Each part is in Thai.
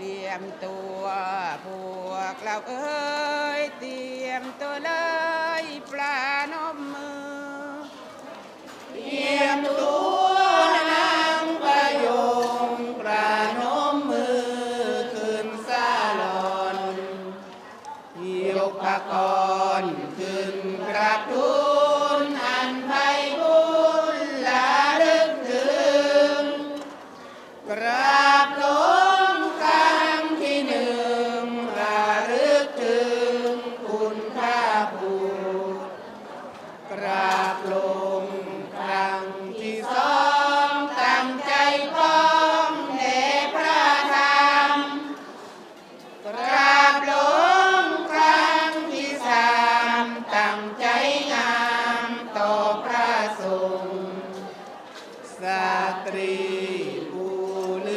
เตรียมตัวพวกเราเอ้ยเตรียมตัวเลยปลานมมือ เตรียมตัว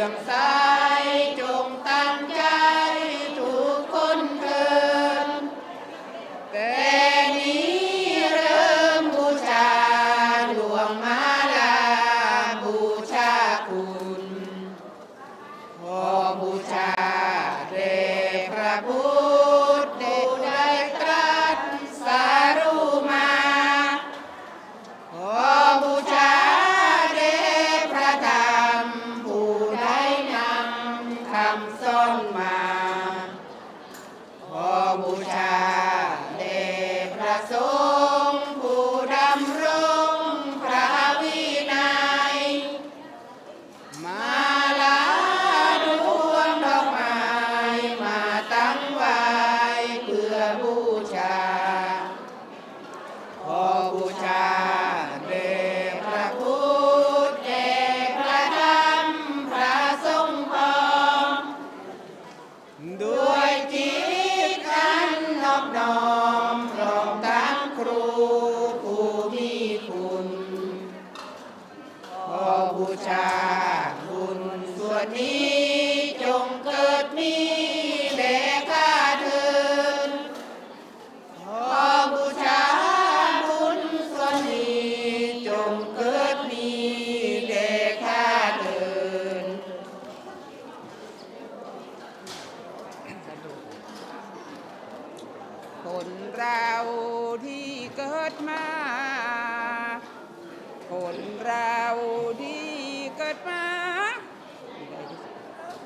lançar. มา คนเราดีเกิดมา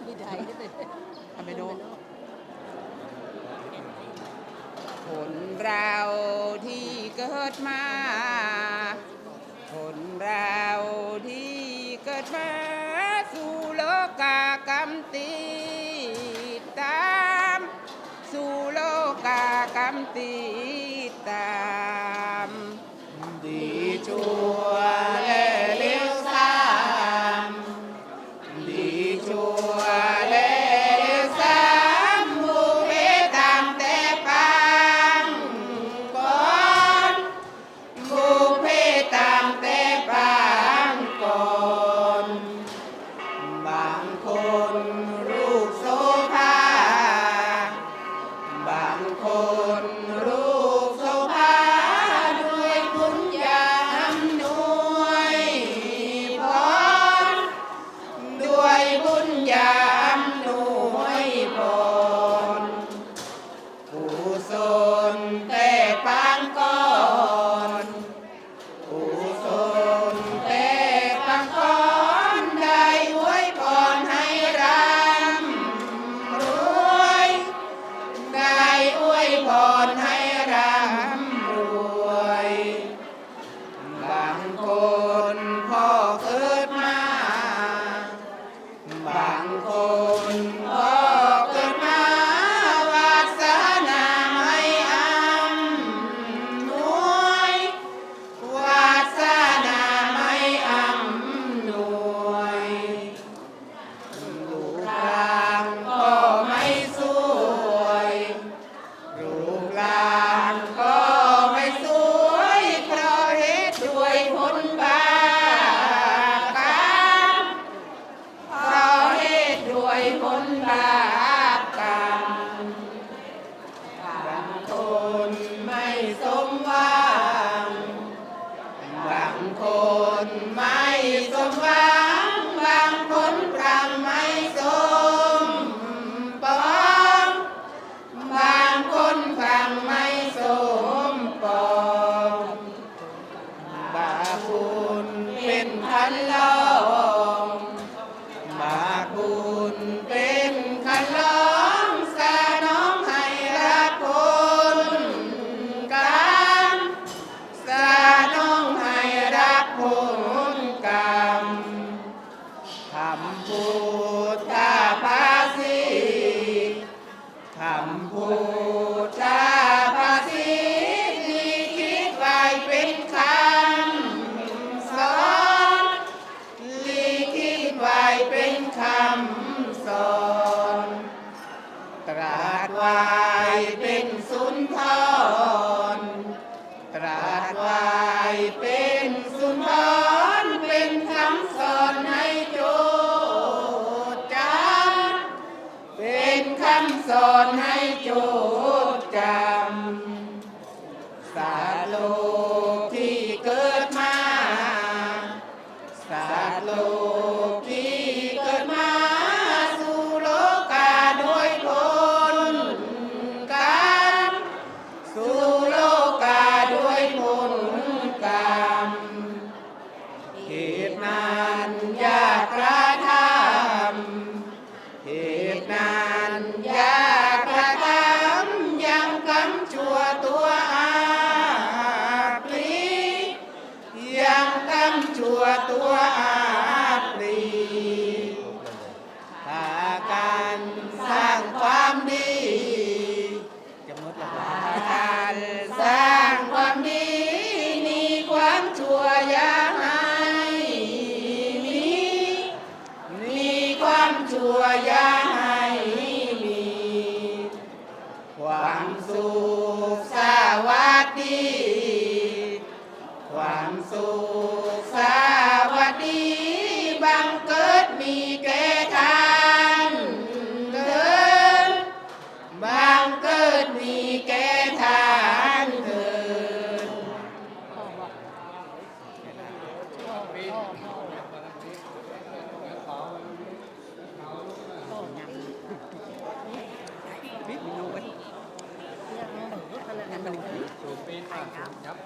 ดีได้ทำไมโนคนเราที่เกิดมา คนเราที่เกิดมาสู่โลกากรรมตีตามสู่โลกากรรมตี คนรูปโซภาบางคนรูปโซภาด้วยบุญญาอำนวยพรด้วยบุญญา สังโฆ Te ำสอนให้จดจำสาโลกที่เกิดมาสาโลกที่เกิดมาสู่โลกาโดยผลกันสู่โลกาโดยผลกรรมเหตุนั้นยากกระทำเหตุนั้น Yeah. ครับ